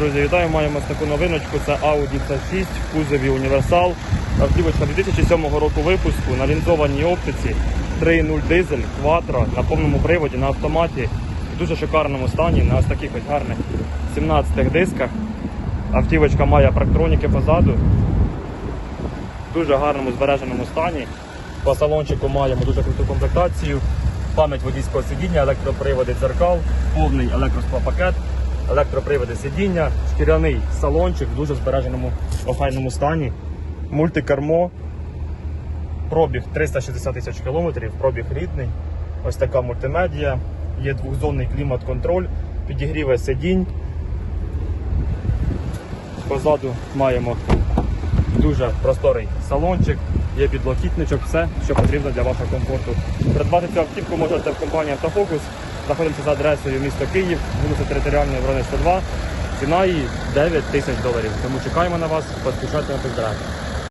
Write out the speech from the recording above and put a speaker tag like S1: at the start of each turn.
S1: Друзі, вітаю! Маємо таку новиночку. Це Audi C6 в кузові універсал. Автівочка 2007 року випуску на лінзованій оптиці. 3.0 дизель, кватро на повному приводі, на автоматі. В дуже шикарному стані, на ось таких ось гарних 17 дисках. Автівочка має парктроніки позаду. В дуже гарному збереженому стані. По салончику маємо дуже круту комплектацію. Пам'ять водійського сидіння, електроприводи дзеркал, повний електросклопакет, електроприводи сидіння, шкіряний салончик в дуже збереженому охайному стані, мультикермо, пробіг 360 тисяч кілометрів, пробіг рідний. Ось така мультимедія, є двохзонний клімат-контроль, підігріве сидінь. Позаду маємо дуже просторий салончик, є підлокітничок, все, що потрібно для вашого комфорту. Придбати цю автівку можете в компанії Автофокус. Знаходимося за адресою місто Київ, вулиця Територіальної оборони 102. Ціна її 9 тисяч доларів. Тому чекаємо на вас, поспішайте на тест-драйв.